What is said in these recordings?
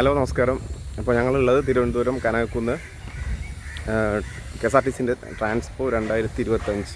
Hello നമസ്കാരം. അപ്പോൾ ഞങ്ങളുള്ളത് Thiruvananthapuram Kanakakkunnu K S R T സിന്റെ ട്രാൻസ്പോ രണ്ടായിരത്തി ഇരുപത്തഞ്ച്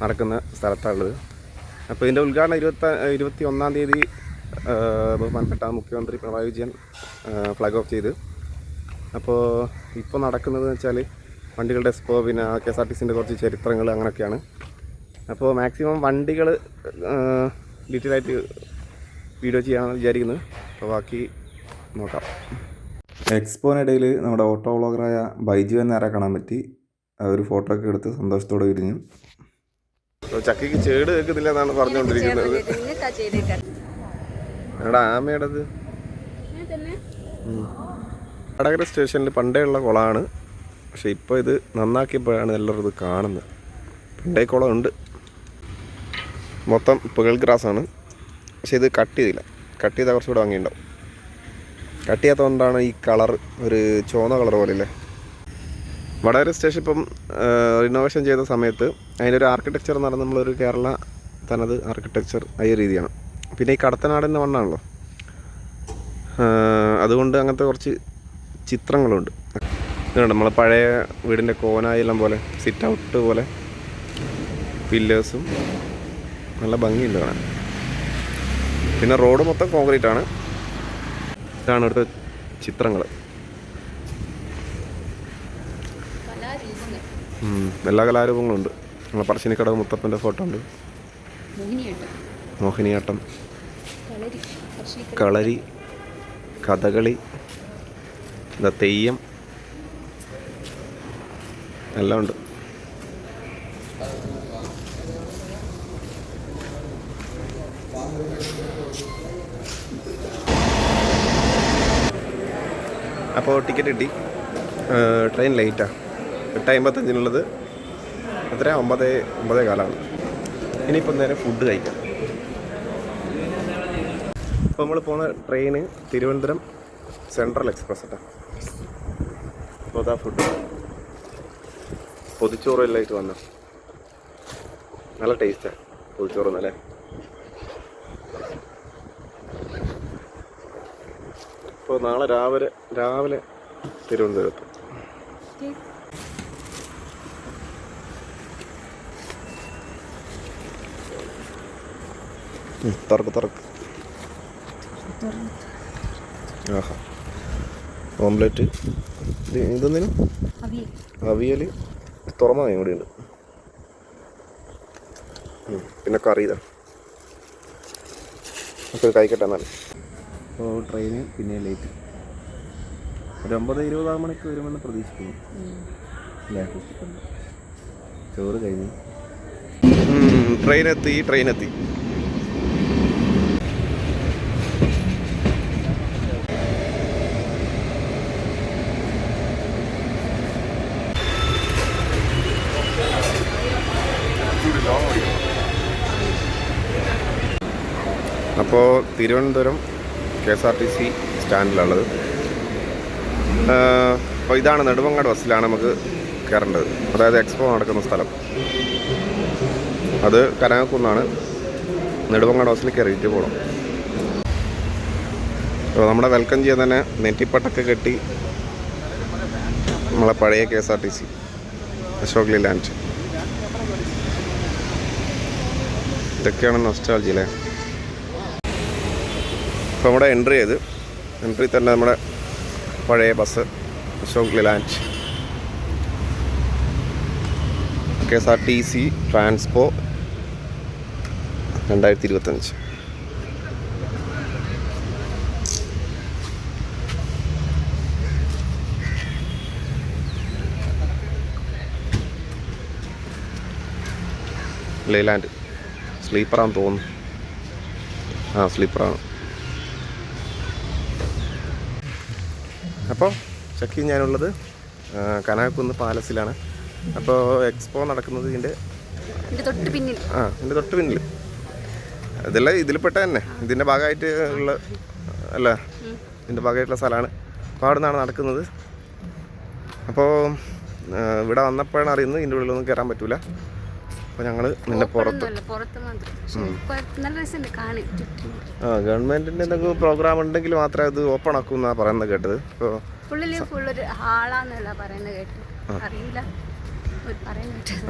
നടക്കുന്ന സ്ഥലത്താണുള്ളത്. അപ്പോൾ ഇതിന്റെ ഉദ്ഘാടനം ഇരുപത്തി ഇരുപത്തി ഒന്നാം തീയതി ബഹുമാനപ്പെട്ട മുഖ്യമന്ത്രി പിണറായി വിജയൻ ഫ്ലാഗ് ഓഫ് ചെയ്ത്. അപ്പോൾ ഇപ്പോൾ നടക്കുന്നത് വെച്ചാൽ വണ്ടികളുടെ എക്സ്പോ പിന്നെ കെ എസ് ആർ ടി സിന്റെ കുറച്ച് ചരിത്രങ്ങൾ അങ്ങനെയൊക്കെയാണ്. അപ്പോൾ മാക്സിമം വണ്ടികൾ ഡീറ്റെയിൽ ആയിട്ട് വീഡിയോ ചെയ്യാമെന്ന് വിചാരിക്കുന്നത്. അപ്പോൾ ബാക്കി നോക്കാം. എക്സ്പോനിടയിൽ നമ്മുടെ ഓട്ടോ വ്ളോഗറായ ബൈജു നേരെ കാണാൻ പറ്റി? ആ ഒരു ഫോട്ടോ ഒക്കെ എടുത്ത് സന്തോഷത്തോടെ വിരിഞ്ഞു. ചക്കിക്ക് ചക്കയ്ക്ക് ചേട് കേൾക്കുന്നില്ല എന്നാണ് പറഞ്ഞുകൊണ്ടിരിക്കുന്നത്. എടാ ആമയുടേത്? വടകര സ്റ്റേഷനിൽ പണ്ടേ ഉള്ള കുളമാണ് പക്ഷെ ഇപ്പോൾ ഇത് നന്നാക്കിയപ്പോഴാണ് എല്ലാവരും ഇത് കാണുന്നത്. പണ്ടേ കുളം ഉണ്ട്. മൊത്തം പുകൽ ഗ്രാസാണ് പക്ഷെ ഇത് കട്ട് ചെയ്തില്ല. കട്ട് ചെയ്താൽ കുറച്ചുകൂടെ ഭംഗിയുണ്ടാവും. കട്ട് ചെയ്യാത്തതുകൊണ്ടാണ് ഈ കളർ ഒരു ചുവന്ന കളർ പോലെ അല്ലേ വടകര സ്റ്റേഷൻ ഇപ്പം റിനോവേഷൻ ചെയ്ത സമയത്ത് അതിന്റെ ഒരു ആർക്കിടെക്ചർ എന്ന് പറയുന്നത് നമ്മളൊരു കേരള തനത് ആർക്കിടെക്ചർ ആയ രീതിയാണ്. പിന്നെ ഈ കടത്തനാടിന്റെ മണ്ണാണല്ലോ. അതുകൊണ്ട് അങ്ങനത്തെ കുറച്ച് ചിത്രങ്ങളുണ്ട്. ഇതുണ്ട് നമ്മളെ പഴയ വീടിന്റെ കോനായെല്ലാം പോലെ സിറ്റ് ഔട്ട് പോലെ പില്ലേഴ്സും നല്ല ഭംഗിയുണ്ട് കാണാൻ. പിന്നെ റോഡ് മൊത്തം കോൺക്രീറ്റ് ആണ്. ഇതാണ് ഇവിടുത്തെ ചിത്രങ്ങൾ എല്ലാ കലാരൂപങ്ങളും ഉണ്ട് നമ്മളെ പറശ്ശിനിക്കടവ് മുത്തപ്പന്റെ ഫോട്ടോ ഉണ്ട്. മോഹിനിയാട്ടം. കളരി കഥകളി തെയ്യം. എല്ലാം ഉണ്ട്. അപ്പോൾ ടിക്കറ്റ് കിട്ടി. ട്രെയിൻ ലേറ്റാണ് എട്ട് അമ്പത്തഞ്ചിനുള്ളത്. എത്ര ഒമ്പത് ഒമ്പതേ കാലമാണ് ഇനിയിപ്പോൾ നേരെ ഫുഡ് കഴിക്കാം. അപ്പോൾ നമ്മൾ പോകുന്ന ട്രെയിന് തിരുവനന്തപുരം സെൻട്രൽ എക്സ്പ്രസ് കേട്ടോ. അപ്പോൾ അതാ ഫുഡ് പൊതിച്ചോറും എല്ലാം ആയിട്ട് വന്നു. നല്ല ടേസ്റ്റാണ് പൊതിച്ചോറ് ഇപ്പോൾ നാളെ രാവിലെ രാവിലെ തിരുവനന്തപുരത്ത്. തുറക്ക് തുറക്ക്. ആഹാ. ഓംലെറ്റ്. ഇത് ഇതൊന്നിനും അവിയൽ. അവിയൽ. ഇവിടെ ഉണ്ട് പിന്നെ കറി ഇതാ. നമുക്ക് കഴിക്കട്ടെ എന്നാൽ അപ്പോൾ ട്രെയിന് പിന്നെ ലേറ്റ് ഒരു ഒമ്പത് ഇരുപതാം മണിക്ക് വരുമെന്ന് പ്രതീക്ഷിക്കുന്നു. അല്ലേ? ചോറ് കഴിഞ്ഞു. ട്രെയിൻ എത്തി ട്രെയിൻ എത്തി. അപ്പോൾ Thiruvananthapuram K S R T C സ്റ്റാൻഡിലുള്ളത്. അപ്പോൾ ഇതാണ് നെടുവങ്ങാട് ബസ്സിലാണ് നമുക്ക് കയറേണ്ടത്. അതായത് എക്സ്പോ നടക്കുന്ന സ്ഥലം. അത് കനകക്കുന്നാണ്. നെടുവങ്ങാട് ബസ്സിൽ കയറിയിട്ട് പോകണം അപ്പോൾ നമ്മുടെ വെൽക്കം ചെയ്യാൻ തന്നെ നെറ്റിപ്പട്ടൊക്കെ കെട്ടി നമ്മളെ പഴയ K S R T C Ashok Leyland. ഇതൊക്കെയാണ് നൊസ്റ്റാൾജി അല്ലേ ഇപ്പോൾ നമ്മുടെ എൻട്രി ചെയ്ത് എൻട്രി തന്നെ നമ്മുടെ പഴയ bus Ashok Leyland K S R T C Transpo രണ്ടായിരത്തി ഇരുപത്തഞ്ച് ലെയ്ലാൻഡ് സ്ലീപ്പറാന്ന് തോന്നുന്നു. ആ സ്ലീപ്പറാണ്. അപ്പോൾ ചെക്ക് ഞാനുള്ളത് കനകക്കുന്ന് പാലസിലാണ്. അപ്പോൾ എക്സ്പോ നടക്കുന്നത് ഇതിന്റെ തൊട്ട് പിന്നിൽ. ആ ഇതിന്റെ തൊട്ട് പിന്നിൽ. ഇതെല്ലാം ഇതിൽപ്പെട്ട തന്നെ. ഇതിന്റെ ഭാഗമായിട്ട് ഉള്ള അല്ല ഇതിന്റെ ഭാഗമായിട്ടുള്ള സ്ഥലമാണ്. അപ്പോൾ അവിടെ നിന്നാണ് നടക്കുന്നത്. അപ്പോൾ ഇവിടെ വന്നപ്പോഴാണ് അറിയുന്നത് ഇതിന്റെ ഉള്ളിലൊന്നും കയറാൻ പറ്റില്ല അപ്പോൾ ഞങ്ങൾ നിന്നെ പുറത്ത് ആ ഗവൺമെന്റിന്റെ എന്തെങ്കിലും പ്രോഗ്രാം ഉണ്ടെങ്കിൽ മാത്രമേ അത് ഓപ്പൺ ആക്കൂ എന്നാണ് പറയുന്നത് കേട്ടത്. ഇപ്പോൾ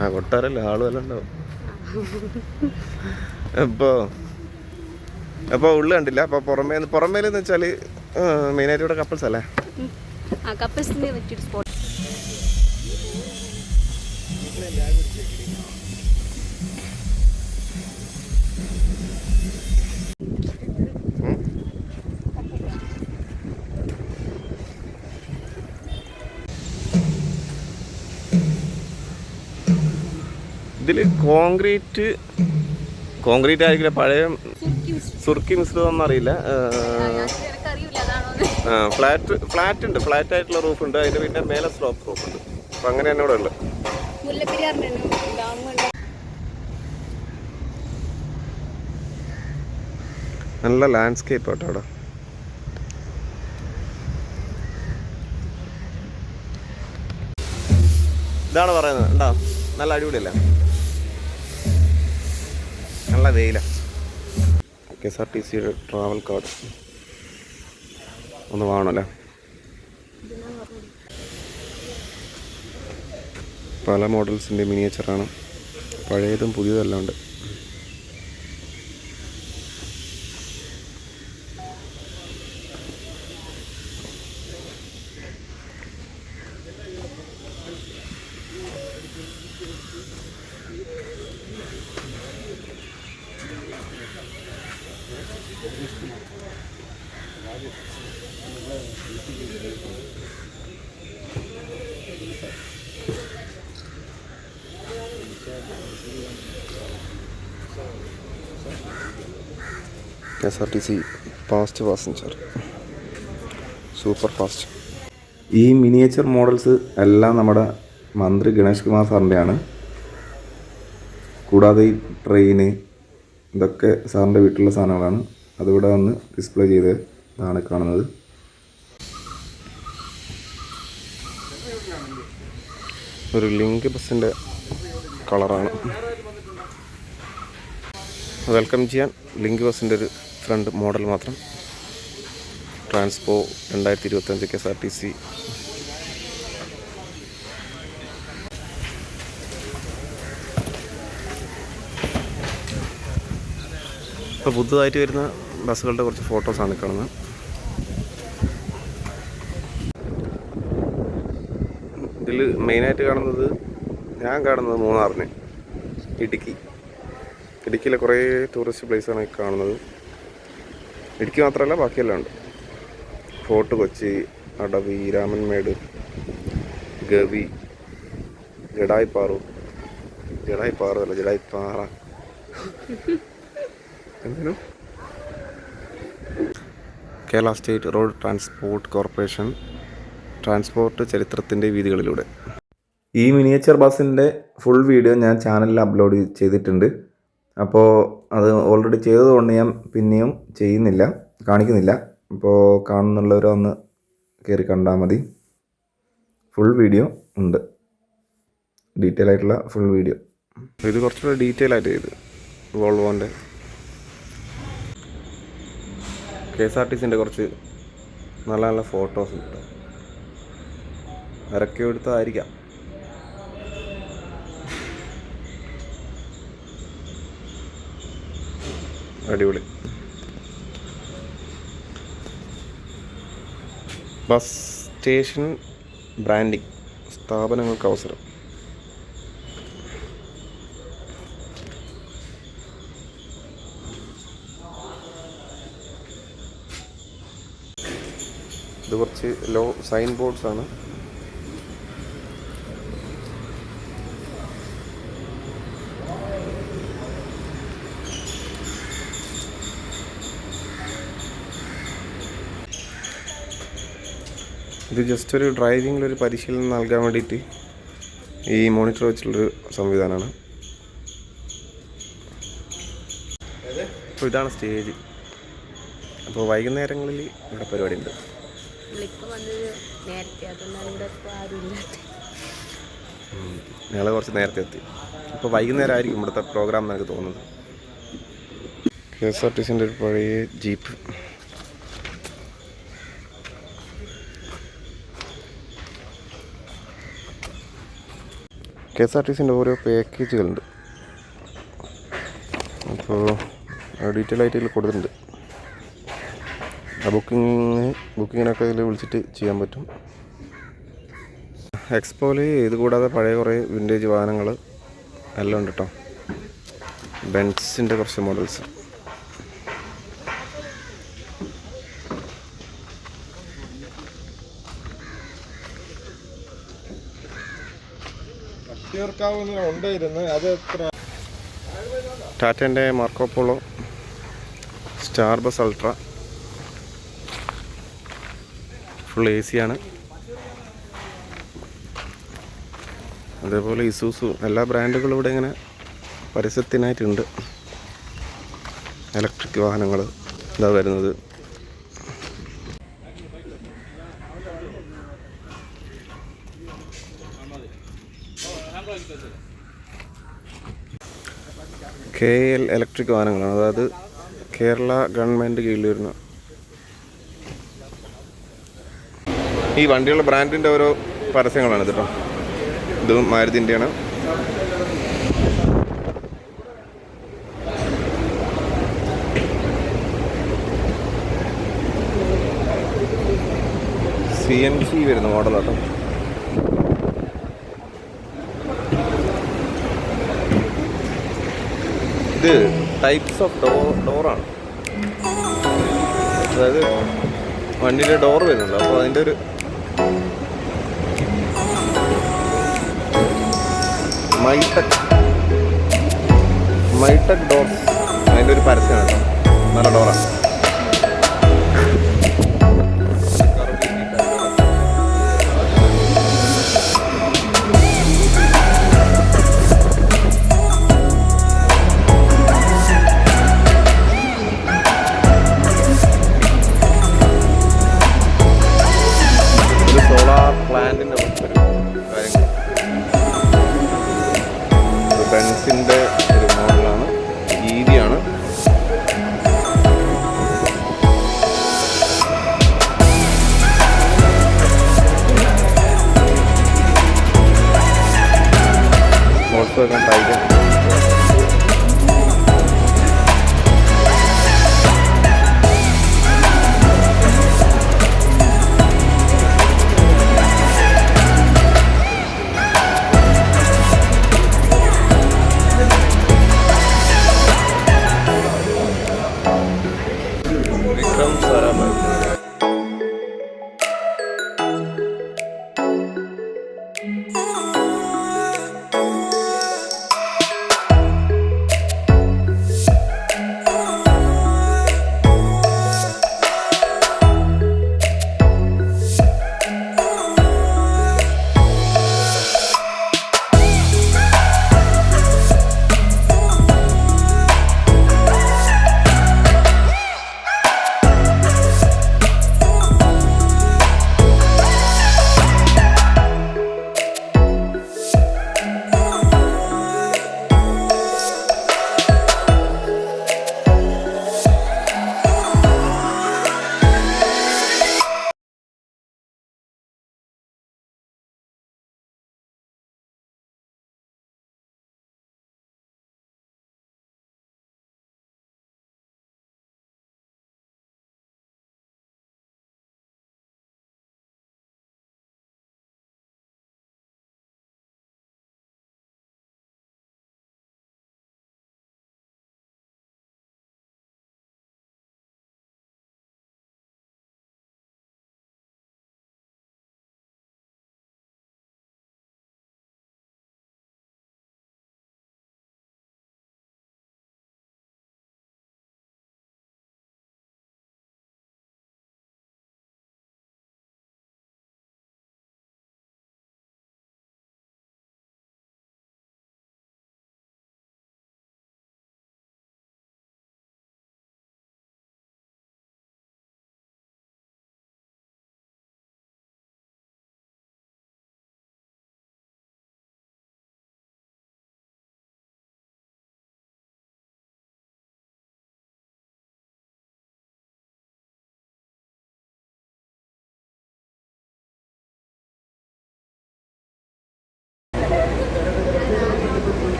ആ കൊട്ടാരല്ലേ? ആളും എല്ലാം ഉണ്ടാവും ഇപ്പോൾ അപ്പോൾ ഉള്ളു കണ്ടില്ല. അപ്പോൾ പുറമേ പുറമേലെന്ന് വെച്ചാൽ മെയിനായിട്ട് ഇവിടെ കപ്പിൾസ് അല്ലേ? കപ്പിൾസിന് പറ്റിയൊരു സ്പോട്ട് ഇതിൽ കോൺക്രീറ്റ് കോൺക്രീറ്റ് ആയിരിക്കില്ല പഴയ സുർക്കി മിശ്രിതം. അറിയില്ല. ഫ്ലാറ്റ് ഫ്ലാറ്റ് ഉണ്ട് ഫ്ലാറ്റ് ആയിട്ടുള്ള റൂഫ് ഉണ്ട് അതിന്റെ പിന്നെ മേലെ സ്ലോപ്പ് റൂഫ് ഉണ്ട് അപ്പൊ അങ്ങനെ തന്നെ ഇവിടെ ഉള്ളത് നല്ല ലാൻഡ്സ്കേപ്പ് ആട്ടോ അവിടെ. ഇതാണ് പറയുന്നത്. ഉണ്ടോ നല്ല അടിപൊളിയല്ല? നല്ല വെയില. കെ എസ് ആർ ടി സിയുടെ ട്രാവൽ കാർഡ് ഒന്ന് വേണമല്ലേ പല മോഡൽസിന്റെ മിനിയേച്ചറാണ് പഴയതും പുതിയതും K S R T C fast passenger super fast ഈ മിനിയേച്ചർ മോഡൽസ് എല്ലാം നമ്മുടെ മന്ത്രി ഗണേഷ് കുമാർ സാറിന്റെയാണ്. കൂടാതെ ഈ ട്രെയിന് ഇതൊക്കെ സാറിന്റെ വീട്ടിലുള്ള സാധനങ്ങളാണ്. അതിവിടെ വന്ന് ഡിസ്പ്ലേ ചെയ്ത് ഇതാണ് കാണുന്നത്. ഒരു ലിങ്ക് ബസ്സിന്റെ കളറാണ് വെൽക്കം ചെയ്യാൻ ലിങ്ക് ബസ്സിന്റെ ഒരു ഫ്രണ്ട് മോഡൽ മാത്രം. ട്രാൻസ്പോ രണ്ടായിരത്തി ഇരുപത്തഞ്ച് K S R T C. ഇപ്പോൾ പുതുതായിട്ട് വരുന്ന ബസ്സുകളുടെ കുറച്ച് ഫോട്ടോസാണ് കാണുന്നത്. ഇതിൽ മെയിനായിട്ട് കാണുന്നത് ഞാൻ കാണുന്നത് മൂന്നാറിന്. ഇടുക്കി. ഇടുക്കിയിലെ കുറേ ടൂറിസ്റ്റ് പ്ലേസാണ് കാണുന്നത്. ഇടുക്കി മാത്രമല്ല ബാക്കിയെല്ലാം ഉണ്ട്. ഫോർട്ട് കൊച്ചി അടവി രാമൻമേട് ഗവി ജഡായിപ്പാറു. ജഡായിപ്പാറു അല്ല Jatayupara. എന്തേനും? Kerala state road transport corporation transport ചരിത്രത്തിന്റെ വീതികളിലൂടെ. ഈ മിനിയേച്ചർ ബസ്സിന്റെ ഫുൾ വീഡിയോ ഞാൻ ചാനലിൽ അപ്ലോഡ് ചെയ്തിട്ടുണ്ട്. അപ്പോൾ അത് ഓൾറെഡി ചെയ്തതുകൊണ്ട് ഞാൻ പിന്നെയും ചെയ്യുന്നില്ല കാണിക്കുന്നില്ല. അപ്പോൾ കാണുന്നുള്ളവരൊന്ന് കയറി കണ്ടാൽ മതി. ഫുൾ വീഡിയോ ഉണ്ട്. ഡീറ്റെയിൽ ആയിട്ടുള്ള ഫുൾ വീഡിയോ ഇത് കുറച്ചുകൂടെ ഡീറ്റെയിൽ ആയിട്ട് ചെയ്ത്. വോൾവോന്റെ കെ എസ് ആർ ടി സിന്റെ കുറച്ച് നല്ല നല്ല ഫോട്ടോസ് ഉണ്ട്. ഇറക്കി അടിപൊളി. ബസ് സ്റ്റേഷൻ ബ്രാൻഡിംഗ് സ്ഥാപനങ്ങൾക്ക് അവസരം. ഇത് കുറച്ച് ലോ സൈൻ ബോർഡ്സ് ഇത് ജസ്റ്റ് ഒരു ഡ്രൈവിങ്ങിലൊരു പരിശീലനം നൽകാൻ വേണ്ടിയിട്ട് ഈ മോണിറ്റർ വെച്ചുള്ളൊരു സംവിധാനമാണ് അപ്പോൾ ഇതാണ് സ്റ്റേജ് അപ്പോൾ വൈകുന്നേരങ്ങളിൽ ഇവിടെ പരിപാടി ഉണ്ട് ഞങ്ങൾ കുറച്ച് നേരത്തെ എത്തി. ഇപ്പോൾ വൈകുന്നേരം ആയിരിക്കും ഇവിടുത്തെ പ്രോഗ്രാം എന്ന് എനിക്ക് തോന്നുന്നത്. കെ എസ് ആർ ടി സിന്റെ ഒരു പഴയ jeep. K S R T സിന്റെ ഓരോ പാക്കേജുകളുണ്ട്. അപ്പോൾ ഡീറ്റെയിൽ ആയിട്ട് ഇതിൽ കൊടുത്തിട്ടുണ്ട്. ആ ബുക്കിങ് ബുക്കിങ്ങിനൊക്കെ ഇതിൽ വിളിച്ചിട്ട് ചെയ്യാൻ പറ്റും. എക്സ്പോയിൽ ഇത് കൂടാതെ പഴയ കുറേ വിന്റേജ് വാഹനങ്ങൾ എല്ലാം ഉണ്ട് കേട്ടോ. ബെൻസിന്റെ കുറച്ച് മോഡൽസ്. എത്ര? ടാറ്റേന്റെ Marcopolo star bus ultra full A C ആണ് അതേപോലെ ഇസൂസു എല്ലാ ബ്രാൻഡുകളും ഇവിടെ ഇങ്ങനെ പരസ്യത്തിനായിട്ടുണ്ട് ഇലക്ട്രിക് വാഹനങ്ങൾ ഇതാ വരുന്നത്. കെ എൽ ഇലക്ട്രിക് വാഹനങ്ങളാണ്. അതായത് കേരള ഗവൺമെന്റ് കീഴിൽ വരുന്ന ഈ വണ്ടിയുള്ള ബ്രാൻഡിന്റെ ഓരോ പരസ്യങ്ങളാണ് ഇത് കേട്ടോ ഇതും മാരുതിന്റെയാണ് സി എൻ സി വരുന്ന മോഡലാട്ടോ ടൈപ്സ് ഓഫ് ഡോർ ഡോറാണ് അതായത് വണ്ടിയുടെ ഡോർ വരുന്നുണ്ട്. അപ്പോൾ അതിന്റെ ഒരു മൈടെക് മൈടെക് ഡോർ അതിന്റെ ഒരു പരസ്യമാണ് നല്ല ഡോറാണ് പ്ലാന്റിൻ്റെ കുറച്ചൊരു കാര്യങ്ങൾ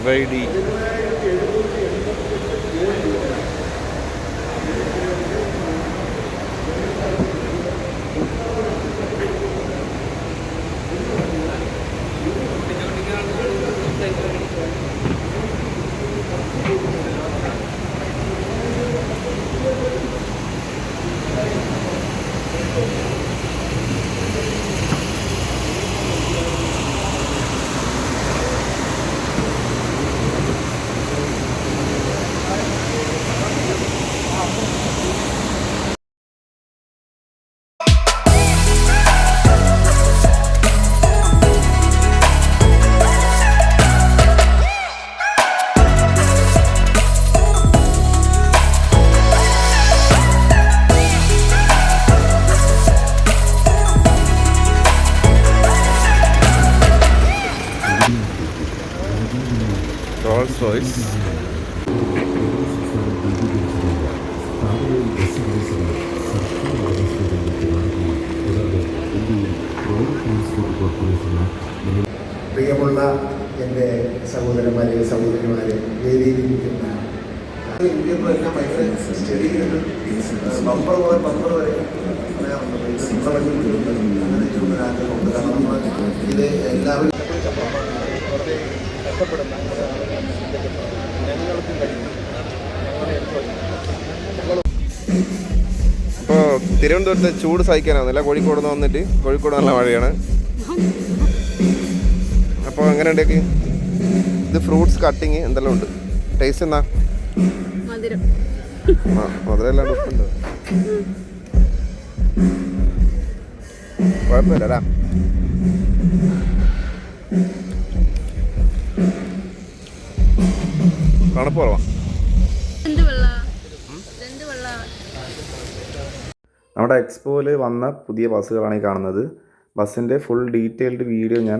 ബി വൈ ഡി റോൾസ് പ്രിയമുള്ള എന്റെ സഹോദരന്മാരെ സഹോദരിമാരെ വേദിയിലിരിക്കുന്ന സ്റ്റഡി ബമ്പർ മുതൽ ബമ്പർ വരെ അങ്ങനെ ചൂടാഗ്രഹമുണ്ട് കാരണം നമ്മൾ ഇത് എല്ലാവരും കഷ്ടപ്പെടുന്ന ഞങ്ങൾക്കും കഴിയും അപ്പോൾ തിരുവനന്തപുരത്തെ ചൂട് സഹിക്കാനാവുന്നില്ല. കോഴിക്കോട് നിന്ന് വന്നിട്ട് കോഴിക്കോട് നല്ല മഴയാണ്. അപ്പോൾ എങ്ങനെയുണ്ടേക്ക് ഇത് ഫ്രൂട്ട്സ് കട്ടിങ് എന്തെല്ലാം ഉണ്ട്? ടേസ്റ്റ് എന്നാ മധുരം. ആ ഉണ്ട്. കുഴപ്പമില്ല തണുപ്പ് കുറവാ. നമ്മുടെ എക്സ്പോയിൽ വന്ന പുതിയ ബസ്സുകളാണ് ഈ കാണുന്നത്. ബസ്സിന്റെ ഫുൾ ഡീറ്റെയിൽഡ് വീഡിയോ ഞാൻ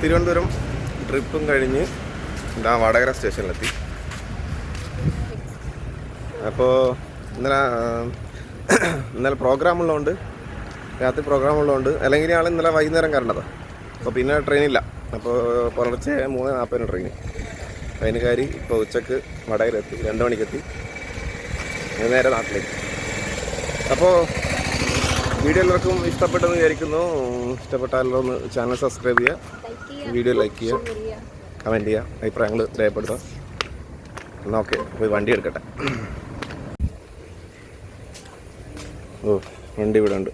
തിരുവനന്തപുരം ട്രിപ്പും കഴിഞ്ഞ് ഇതാ വടകര സ്റ്റേഷനിലെത്തി. അപ്പോൾ ഇന്നലെ ഇന്നലെ പ്രോഗ്രാം ഉള്ളതുകൊണ്ട് രാത്രി പ്രോഗ്രാം ഉള്ളതുകൊണ്ട് അല്ലെങ്കിൽ ആൾ ഇന്നലെ വൈകുന്നേരം കയറേണ്ടതാണ് അപ്പോൾ പിന്നെ ട്രെയിനില്ല അപ്പോൾ പുലർച്ചെ മൂന്ന് നാൽപ്പതിന് ട്രെയിൻ ട്രെയിന് കയറി ഇപ്പോൾ ഉച്ചയ്ക്ക് വടകരെത്തി രണ്ട് മണിക്കെത്തി. നേരെ നാട്ടിലേക്ക്. അപ്പോൾ വീഡിയോ എല്ലാവർക്കും ഇഷ്ടപ്പെട്ടെന്ന് വിചാരിക്കുന്നു. ഇഷ്ടപ്പെട്ടാലോ ഒന്ന് ചാനൽ സബ്സ്ക്രൈബ് ചെയ്യുക വീഡിയോ ലൈക്ക് ചെയ്യുക കമന്റ് ചെയ്യുക അഭിപ്രായങ്ങൾ രേഖപ്പെടുത്തുക. എന്നാൽ ഓക്കെ പോയി വണ്ടി എടുക്കട്ടെ. ഓ വണ്ടി ഇവിടെ ഉണ്ട്.